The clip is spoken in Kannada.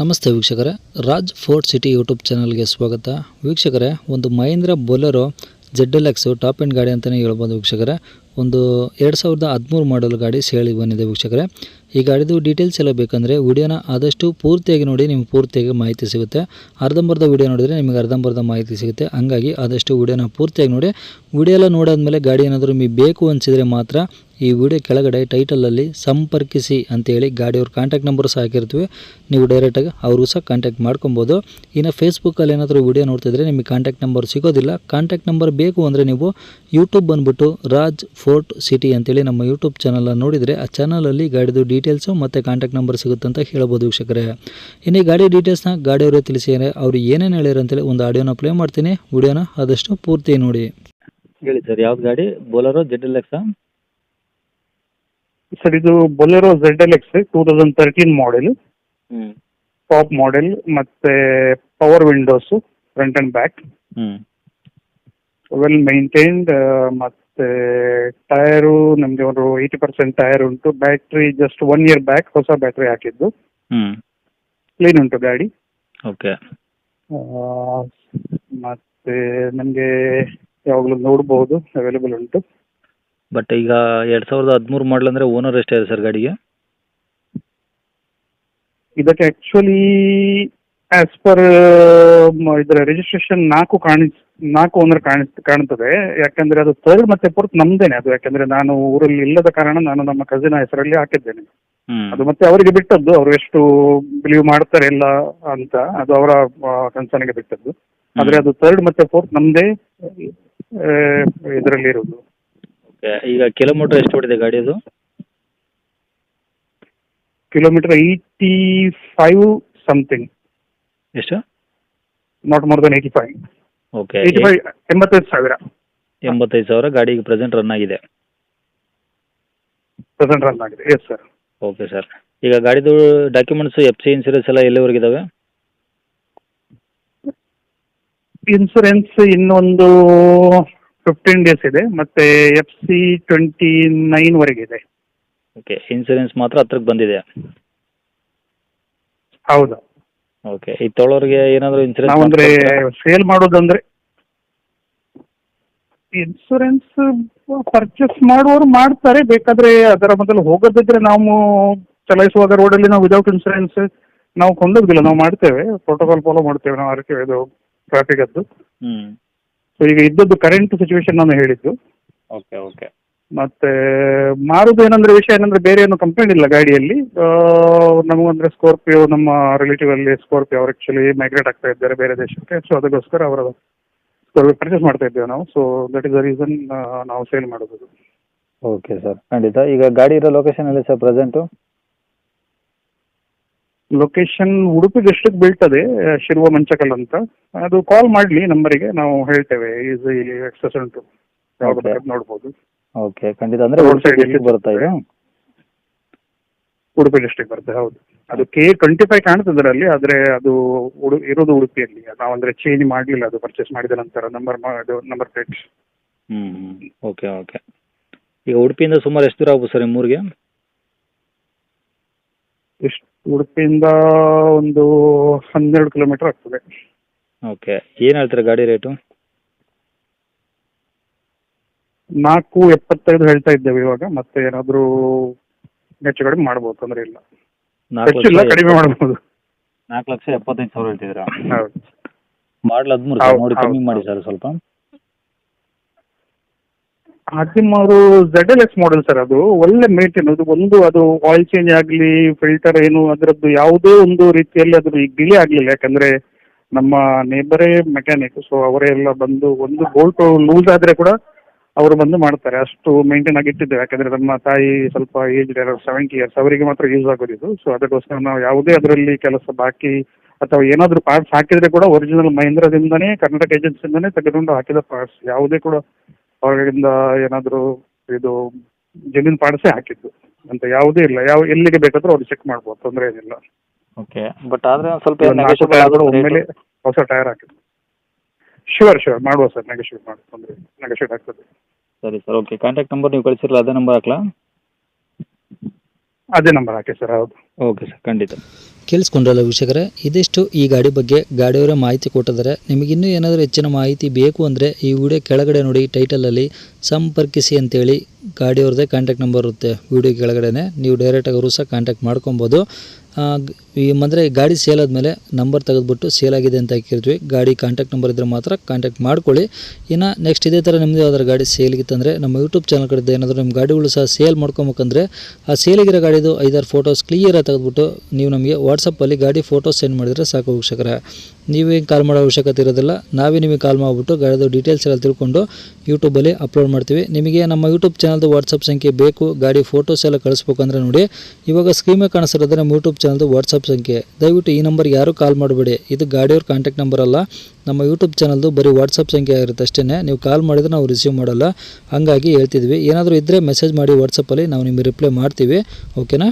ನಮಸ್ತೆ ವೀಕ್ಷಕರೇ, ರಾಜ್ ಫೋರ್ಟ್ ಸಿಟಿ ಯೂಟ್ಯೂಬ್ ಚಾನಲ್ಗೆ ಸ್ವಾಗತ. ವೀಕ್ಷಕರೇ, ಒಂದು Mahindra Bolero Z L X top end ಗಾಡಿ ಅಂತಲೇ ಹೇಳ್ಬೋದು ವೀಕ್ಷಕರೇ. ಒಂದು ಎರಡು ಸಾವಿರದ ಹದಿಮೂರು ಮಾಡಲ್ ಗಾಡಿ ಸೇಳಿ ಬಂದಿದೆ ವೀಕ್ಷಕರೇ. ಈ ಗಾಡಿದು ಡೀಟೇಲ್ಸ್ ಎಲ್ಲ ಬೇಕಂದರೆ ವಿಡಿಯೋನ ಆದಷ್ಟು ಪೂರ್ತಿಯಾಗಿ ನೋಡಿ, ನಿಮ್ಗೆ ಪೂರ್ತಿಯಾಗಿ ಮಾಹಿತಿ ಸಿಗುತ್ತೆ. ಅರ್ಧಂಬರ್ಧ ವಿಡಿಯೋ ನೋಡಿದರೆ ನಿಮಗೆ ಅರ್ಧಂಬರ್ಧ ಮಾಹಿತಿ ಸಿಗುತ್ತೆ. ಹಂಗಾಗಿ ಆದಷ್ಟು ವಿಡಿಯೋನ ಪೂರ್ತಿಯಾಗಿ ನೋಡಿ, ವಿಡಿಯೋ ಎಲ್ಲ ನೋಡಾದ್ಮೇಲೆ ಗಾಡಿ ಏನಾದರೂ ನಿಮಗೆ ಬೇಕು ಅನಿಸಿದರೆ ಮಾತ್ರ ಈ ವಿಡಿಯೋ ಕೆಳಗಡೆ ಟೈಟಲಲ್ಲಿ ಸಂಪರ್ಕಿಸಿ ಅಂತೇಳಿ ಗಾಡಿಯವ್ರ ಕಾಂಟ್ಯಾಕ್ಟ್ ನಂಬರ್ ಸಹ ಹಾಕಿರ್ತೀವಿ. ನೀವು ಡೈರೆಕ್ಟಾಗಿ ಅವ್ರಿಗೂ ಸಹ ಕಾಂಟ್ಯಾಕ್ಟ್ ಮಾಡ್ಕೊಬೋದು. ಇನ್ನು ಫೇಸ್ಬುಕ್ಕಲ್ಲಿ ಏನಾದರೂ ವಿಡಿಯೋ ನೋಡ್ತಿದ್ರೆ ನಿಮಗೆ ಕಾಂಟ್ಯಾಕ್ಟ್ ನಂಬರ್ ಸಿಗೋದಿಲ್ಲ. ಕಾಂಟ್ಯಾಕ್ಟ್ ನಂಬರ್ ಬೇಕು ಅಂದರೆ ನೀವು ಯೂಟ್ಯೂಬ್ ಬಂದುಬಿಟ್ಟು ರಾಜ್ ಫೋರ್ಟ್ ಸಿಟಿ ಅಂತೇಳಿ ನಮ್ಮ ಯೂಟ್ಯೂಬ್ ಚಾನಲ್ನ ನೋಡಿದರೆ ಆ ಚಾನಲಲ್ಲಿ ಗಾಡಿದು ಡೀಟೇಲ್ಸು ಮತ್ತು ಕಾಂಟ್ಯಾಕ್ಟ್ ನಂಬರ್ ಸಿಗುತ್ತೆ ಅಂತ ಹೇಳ್ಬೋದು ವೀಕ್ಷಕರೇ. ಇನ್ನು ಈ ಗಾಡಿ ಡೀಟೇಲ್ಸ್ನ ಗಾಡಿಯವರೇ ತಿಳಿಸಿದರೆ ಅವರು ಏನೇನು ಹೇಳ್ಯಾರ ಅಂತೇಳಿ ಒಂದು ಆಡಿಯೋನ ಪ್ಲೇ ಮಾಡ್ತೀನಿ. ವಿಡಿಯೋನ ಆದಷ್ಟು ಪೂರ್ತಿ ನೋಡಿ. ಹೇಳಿ ಸರ್ ಯಾವ್ದು ಗಾಡಿ? Bolero Z L X sir ಇದು Bolero Z L X two thousand thirteen model hmm. Top model ಮತ್ತೆ power windows front and back well maintained ಮತ್ತೆ ಟೈರು ನಮ್ಗೆ ಒಂದು ಏಯ್ಟಿ ಪರ್ಸೆಂಟ್ ಟೈರ್ ಉಂಟು. Battery just one year back ಹೊಸ ಬ್ಯಾಟ್ರಿ ಹಾಕಿದ್ದು. ಕ್ಲೀನ್ ಉಂಟು ಗಾಡಿ. ಓಕೆ ಆ, ಮತ್ತೆ ನಮಗೆ ಯಾವಾಗಲೂ ನೋಡಬಹುದು ಅವೈಲೇಬಲ್ ಉಂಟು. ಬಟ್ ಈಗ ಎರಡು ಸಾವಿರದ ಹದಿಮೂರು ಮಾಡಲ್ ಅಂದರೆ ಓನರ್ ಎಷ್ಟೇ ಇದೆ ಸರ್ ಗಾಡಿಗೆ? ಇದಕ್ಕೆ ಆಕ್ಚುಲಿ ಆಸ್ ಪರ್ ಇದರ ರಿಜಿಸ್ಟ್ರೇಷನ್ ನಾಲ್ಕು ಕಾಣಿಸ್ ನಾಲ್ಕು ಓನರ್ ಕಾಣಿಸ್ ಕಾಣ್ತದೆ. ಯಾಕಂದ್ರೆ ಅದು ಥರ್ಡ್ ಮತ್ತೆ ಫೋರ್ತ್ ನಮ್ದೇನೆ ಅದು. ಯಾಕಂದ್ರೆ ನಾನು ಊರಲ್ಲಿ ಇಲ್ಲದ ಕಾರಣ ನಾನು ನಮ್ಮ ಕಸಿನ ಹೆಸರಲ್ಲಿ ಹಾಕಿದ್ದೇನೆ. ಅದು ಮತ್ತೆ ಅವರಿಗೆ ಬಿಟ್ಟದ್ದು. ಅವರು ಎಷ್ಟು ಬಿಲೀವ್ ಮಾಡ್ತಾರೆ ಇಲ್ಲ ಅಂತ ಅದು ಅವರ ಕನ್ಸರ್ನ್ಗೆ ಬಿಟ್ಟದ್ದು. ಆದ್ರೆ ಅದು ಥರ್ಡ್ ಮತ್ತೆ ಫೋರ್ತ್ ನಮ್ದೇ ಇದರಲ್ಲಿ ಇರೋದು ಓಕೆ ಈಗ ಕಿಲೋಮೀಟರ್ ಎಷ್ಟು ಹೊಡಿದೆ ಗಾಡಿ ಅದು ಕಿಲೋಮೀಟರ್ ಏಯ್ಟಿ ಫೈವ್ ಸಮಥಿಂಗ್ ಎಷ್ಟು? Not more than eighty five okay eighty five ಎಂಬತ್ತೈದು ಸಾವಿರ. ಎಂಬತ್ತೈದು ಸಾವಿರ ಗಾಡಿಗೆ ಪ್ರೆಸೆಂಟ್ ರನ್ ಆಗಿದೆ. ಪ್ರೆಸೆಂಟ್ ರನ್ ಆಗಿದೆ. ಎಸ್ ಸರ್ ಓಕೆ ಸರ್ ಈಗ ಗಾಡಿದು ಡಾಕ್ಯುಮೆಂಟ್ಸ್ ಎಫ್ ಸಿ ಇನ್ಸೂರೆನ್ಸ್ ಎಲ್ಲ ಎಲ್ಲಿವರೆಗೆ ಇದಾವೆ? ಇನ್ಸೂರೆನ್ಸ್ ಇನ್ನೊಂದು ಫಿಫ್ಟೀನ್ ಡೇಸ್ ಇದೆ ಮತ್ತೆ ಎಫ್ ಸಿ ಟ್ವೆಂಟಿ ನೈನ್ ವರೆಗೆ ಇದೆ. ಓಕೆ ಇನ್ಸೂರೆನ್ಸ್ ಮಾತ್ರ ಹತ್ರಕ್ಕೆ ಬಂದಿದೆ ಹೌದು. ಓಕೆ ಈ ತೊಳೋರಿಗೆ ಏನಾದರೂ ನಾವಂದ್ರೆ ಅಂದ್ರೆ ಸೇಲ್ ಮಾಡೋದಂದ್ರೆ ಇನ್ಸೂರೆನ್ಸ್ ಪರ್ಚೇಸ್ ಮಾಡುವವರು ಮಾಡ್ತಾರೆ ಬೇಕಾದ್ರೆ ಅದರ ಮೊದಲು ಹೋಗೋದಿದ್ರೆ ನಾವು ಚಲಾಯಿಸುವಾಗ ರೋಡಲ್ಲಿ ನಾವು ವಿದೌಟ್ ಇನ್ಸೂರೆನ್ಸ್ ನಾವು ಕೊಂಡೋಗಿಲ್ಲ ನಾವು ಮಾಡ್ತೇವೆ ಪ್ರೋಟೋಕಾಲ್ ಫಾಲೋ ಮಾಡ್ತೇವೆ ನಾವು ಅದಕ್ಕೆ ಇದು ಟ್ರಾಫಿಕ್ ಅದ್ದು ಸೊ ಈಗ ಇದ್ದದ್ದು ಕರೆಂಟ್ ಸಿಚುವೇಶನ್ ನಾನು ಹೇಳಿದ್ದು. ಓಕೆ ಓಕೆ ಮತ್ತೆ ಮಾರುದು ಏನಂದ್ರೆ ವಿಷಯ ಏನಂದ್ರೆ ಬೇರೆ ಏನು ಕಂಪ್ಲೇಂಟ್ ಇಲ್ಲ ಗಾಡಿಯಲ್ಲಿ. ನಮಗಂದ್ರೆ ಸ್ಕಾರ್ಪಿಯೋ ನಮ್ಮ ರಿಲೇಟಿವ್ ಅಲ್ಲಿ ಸ್ಕಾರ್ಪಿಯೋ ಅವ್ರು ಆಕ್ಚುಲಿ ಮೈಗ್ರೇಟ್ ಆಗ್ತಾ ಇದ್ದಾರೆ ಬೇರೆ ದೇಶಕ್ಕೆ. ಸೊ ಅದಕ್ಕೋಸ್ಕರ ಅವರ ಸ್ಕಾರ್ಪಿಯೋ ಪರ್ಚೇಸ್ ಮಾಡ್ತಾ ಇದ್ದೇವೆ ನಾವು. So that is the reason ನಾವು ಸೇಲ್ ಮಾಡೋದು ಓಕೆ ಸರ್ ಖಂಡಿತ. ಈಗ ಗಾಡಿ ಇರೋ ಲೊಕೇಶನ್ ಅಲ್ಲಿ sir present location Udupi district ಬೀಳ್ತದೆ ಶಿರುವ ಮಂಚಕಲ್ ಅಂತ. ಅದು ಕಾಲ್ ಮಾಡಲಿ ನಂಬರಿಗೆ ನಾವು ಹೇಳ್ತೇವೆ. ಈಸ್ ಎಕ್ಸಸ್ ಉಂಟು ಯಾವಾಗ Okay. ಬೇಕಾದ್ರೂ ನೋಡ್ಬೋದು. ಓಕೆ ಖಂಡಿತ. ಅಂದ್ರೆ Road side ಬರುತ್ತಾ ಇದು? ಉಡುಪಿ ಡಿಸ್ಟ್ರಿಕ್ಟ್ ಬರ್ತದೆ ಹೌದು. ಅದು ಕೆ ಟ್ವೆಂಟಿ ಫೈವ್ ಕಾಣ್ತದೆ ಅಲ್ಲಿ ಆದ್ರೆ ಅದು ಉಡು ಇರೋದು ಉಡುಪಿಯಲ್ಲಿ. ನಾವಂದ್ರೆ ಚೇಂಜ್ ಮಾಡಲಿಲ್ಲ ಅದು ಪರ್ಚೇಸ್ ಮಾಡಿದ ನಂತರ number number plate hmm okay okay ಈಗ ಉಡುಪಿಯಿಂದ ಸುಮಾರು ಎಷ್ಟು ದೂರ ಆಗ್ಬೋದು ಸರ್ ನಿಮ್ಮೂರಿಗೆ? ಎಷ್ಟು ಉಡುಪಿಯಿಂದ ಒಂದು ಹನ್ನೆರಡು ಕಿಲೋಮೀಟರ್ ಆಗ್ತದೆ. ಓಕೆ. ಏನು ಹೇಳ್ತಾರೆ ಗಾಡಿ ರೇಟು? ನಾಲ್ಕು ಎಪ್ಪತ್ತೈದು ಹೇಳ್ತಾ ಇದ್ದೇವೆ ಇವಾಗ ಮತ್ತೆ ಏನಾದರೂ ಹೆಚ್ಚು ಕಡಿಮೆ ಮಾಡ್ಬೋದು ತೊಂದರೆ ಇಲ್ಲ. ನಾಲ್ಕು ಹೆಚ್ಚಿಲ್ಲ ಲಕ್ಷ ಕಡಿಮೆ ಮಾಡ್ಬೋದು. ನಾಲ್ಕು ಲಕ್ಷ ಎಪ್ಪತ್ತೈದು ಸಾವಿರ ಹೇಳ್ತಿದ್ದೀರಾ? ಹೌದು. ಮಾಡಲ್ ಹದಿಮೂರು ನೋಡಿ ಕಮ್ಮಿ ಮಾಡಿ. ಸರ್ ಸ್ವಲ್ಪ. ಹದಿಮೂರು Z L X model sir ಅದು. ಒಳ್ಳೆ ಮೇಂಟೈನ್ ಅದು ಒಂದು, ಅದು ಆಯಿಲ್ ಚೇಂಜ್ ಆಗಲಿ ಫಿಲ್ಟರ್ ಏನು, ಅದರದ್ದು ಯಾವುದೇ ಒಂದು ರೀತಿಯಲ್ಲಿ ಅದ್ರ ಡಿಲೇ ಆಗಲಿಲ್ಲ. ಯಾಕಂದ್ರೆ ನಮ್ಮ ನೇಬರೇ ಮೆಕ್ಯಾನಿಕ್ ಸೊ ಅವರೇ ಎಲ್ಲ ಬಂದು ಒಂದು ಬೋಲ್ಟ್ ಲೂಸ್ ಆದರೆ ಕೂಡ ಅವರು ಬಂದು ಮಾಡ್ತಾರೆ. ಅಷ್ಟು ಮೇಂಟೈನ್ ಆಗಿ ಇಟ್ಟಿದ್ದೇವೆ. ಯಾಕಂದ್ರೆ ನಮ್ಮ ತಾಯಿ ಸ್ವಲ್ಪ ಏಜ್ ಸೆವೆಂಟಿ ಇಯರ್ಸ್ ಅವರಿಗೆ ಮಾತ್ರ ಯೂಸ್ ಆಗೋದಿದು ಸೊ ಅದಕ್ಕೋಸ್ಕರ ನಾವು ಯಾವುದೇ ಅದರಲ್ಲಿ ಕೆಲಸ ಬಾಕಿ ಅಥವಾ ಏನಾದರೂ ಪಾರ್ಟ್ಸ್ ಹಾಕಿದ್ರೆ ಕೂಡ ಒರಿಜಿನಲ್ ಮಹೇಂದ್ರದಿಂದನೇ, ಕರ್ನಾಟಕ ಏಜೆನ್ಸಿಯಿಂದನೇ ತೆಗೆದುಕೊಂಡು ಹಾಕಿದ ಪಾರ್ಟ್ಸ್ ಯಾವುದೇ ಕೂಡ ಅವರಿಂದ ಏನಾದರೂ ಇದು ಜಮೀನು ಪಾರ್ಟ್ಸೇ ಹಾಕಿದ್ದು. ಅಂತ ಯಾವುದೇ ಇಲ್ಲ. ಯಾವ ಎಲ್ಲಿಗೆ ಬೇಕಾದ್ರೂ ಅವ್ರು ಚೆಕ್ ಮಾಡ್ಬೋದು. ತೊಂದರೆ ಏನಿಲ್ಲ. ಓಕೆ ಬಟ್ ಆದ್ರೆ ಒಂದು ಸ್ವಲ್ಪ ಇವತ್ತು ನಾಲ್ಕು negotiable ಟೈರ್ ಕೂಡ ಒಮ್ಮೆಲೆ rate. ಹೊಸ ಟೈರ್ ಹಾಕಿದ್ದು. ಶೂರ್ ಶೂರ್ ಮಾಡುವ ಸರ್. ನೆಗೋಷಿಯೇಟ್ ಮಾಡಿ ತೊಂದರೆ ನೆಗೋಷಿಯೇಟ್ ಆಗ್ತದೆ. ಸರಿ ಸರ್. ಓಕೆ ಕಾಂಟ್ಯಾಕ್ಟ್ ನಂಬರ್ ನೀವು ಕಳಿಸಿರಲ್ಲ ಅದೇ ನಂಬರ್ ಹಾಕ್ಲಾ? ಅದೇ ನಂಬರ್ ಹಾಕಿ ಸರ್. ಹೌದು. ಓಕೆ ಸರ್ ಖಂಡಿತ. ಕೇಳಿಸ್ಕೊಂಡ್ರಲ್ಲ ವೀಕ್ಷಕರೇ, ಇದಿಷ್ಟು ಈ ಗಾಡಿ ಬಗ್ಗೆ ಗಾಡಿಯವರೇ ಮಾಹಿತಿ ಕೊಟ್ಟಿದ್ದಾರೆ. ನಿಮಗಿನ್ನೂ ಏನಾದರೂ ಹೆಚ್ಚಿನ ಮಾಹಿತಿ ಬೇಕು ಅಂದರೆ ಈ ವಿಡಿಯೋ ಕೆಳಗಡೆ ನೋಡಿ ಟೈಟಲಲ್ಲಿ ಸಂಪರ್ಕಿಸಿ ಅಂತೇಳಿ ಗಾಡಿಯವ್ರದ್ದೇ ಕಾಂಟ್ಯಾಕ್ಟ್ ನಂಬರ್ ಇರುತ್ತೆ ವಿಡಿಯೋ ಕೆಳಗಡೆ ನೀವು ಡೈರೆಕ್ಟಾಗಿ ಅವರು ಸಹ ಕಾಂಟ್ಯಾಕ್ಟ್ ಮಾಡ್ಕೊಬೋದು. ಈ ಅಂದರೆ ಗಾಡಿ ಸೇಲ್ ಆದಮೇಲೆ ನಂಬರ್ ತೆಗೆದುಬಿಟ್ಟು ಸೇಲ್ ಆಗಿದೆ ಅಂತ ಹಾಕಿರ್ತೀವಿ. ಗಾಡಿ ಕಾಂಟ್ಯಾಕ್ಟ್ ನಂಬರ್ ಇದ್ದರೆ ಮಾತ್ರ ಕಾಂಟ್ಯಾಕ್ಟ್ ಮಾಡ್ಕೊಳ್ಳಿ. ಇನ್ನು ನೆಕ್ಸ್ಟ್ ಇದೇ ಥರ ನಿಮ್ಮದೇ ಯಾವ್ದಾದ್ರು ಗಾಡಿ ಸೇಲ್ಗಿತ್ತಂದರೆ ನಮ್ಮ ಯೂಟ್ಯೂಬ್ ಚಾನಲ್ ಕಡೆದು ಏನಾದರೂ ನಿಮ್ಮ ಗಾಡಿಗಳು ಸಹ ಸೇಲ್ ಮಾಡ್ಕೊಬೇಕಂದ್ರೆ ಆ ಸೇಲಿಗಿರೋ ಗಾಡಿದು ಐದಾರು ಫೋಟೋಸ್ ಕ್ಲಿಯರಾಗಿ ತೆಗೆದುಬಿಟ್ಟು ನೀವು ನಮಗೆ ವಾಟ್ಸಪ್ಪಲ್ಲಿ ಗಾಡಿ ಫೋಟೋ ಸೆಂಡ್ ಮಾಡಿದರೆ ಸಾಕು ವೀಕ್ಷಕರ. ನೀವೇ ಕಾಲ್ ಮಾಡೋ ಅವಶ್ಯಕತೆ ಇರೋದಿಲ್ಲ, ನಾವೇ ನಿಮಗೆ ಕಾಲ್ ಮಾಡಿಬಿಟ್ಟು ಗಾಡಿದು ಡೀಟೇಲ್ಸ್ ಎಲ್ಲ ತಿಳ್ಕೊಂಡು ಯೂಟ್ಯೂಬಲ್ಲಿ ಅಪ್ಲೋಡ್ ಮಾಡ್ತೀವಿ. ನಿಮಗೆ ನಮ್ಮ ಯೂಟ್ಯೂಬ್ ಚಾನಲ್ದು ವಾಟ್ಸಪ್ ಸಂಖ್ಯೆ ಬೇಕು, ಗಾಡಿ ಫೋಟೋಸ್ ಎಲ್ಲ ಕಳಿಸ್ಬೇಕಂದ್ರೆ ನೋಡಿ. ಇವಾಗ ಸ್ಕ್ರೀಮೇ ಕಾಣಿಸಿರೋದ್ರೆ ನಮ್ಮ ಯೂಟ್ಯೂಬ್ ಚಾನಲ್ದು ವಾಟ್ಸಪ್ ಸಂಖ್ಯೆ. ದಯವಿಟ್ಟು ಈ ನಂಬರ್ಗೆ ಯಾರೂ ಕಾಲ್ ಮಾಡಬೇಡಿ. ಇದು ಗಾಡಿಯವ್ರ ಕಾಂಟ್ಯಾಕ್ಟ್ ನಂಬರ್ ಅಲ್ಲ, ನಮ್ಮ ಯೂಟ್ಯೂಬ್ ಚಾನಲ್ದು ಬರೀ ವಾಟ್ಸಪ್ ಸಂಖ್ಯೆ ಆಗಿರುತ್ತೆ ಅಷ್ಟೇ ನೀವು ಕಾಲ್ ಮಾಡಿದ್ರೆ ನಾವು ರಿಸೀವ್ ಮಾಡಲ್ಲ. ಹಾಗಾಗಿ ಹೇಳ್ತಿದ್ವಿ. ಏನಾದರೂ ಇದ್ದರೆ ಮೆಸೇಜ್ ಮಾಡಿ ವಾಟ್ಸಪ್ಪಲ್ಲಿ ನಾವು ನಿಮಗೆ ರಿಪ್ಲೈ ಮಾಡ್ತೀವಿ. ಓಕೆನಾ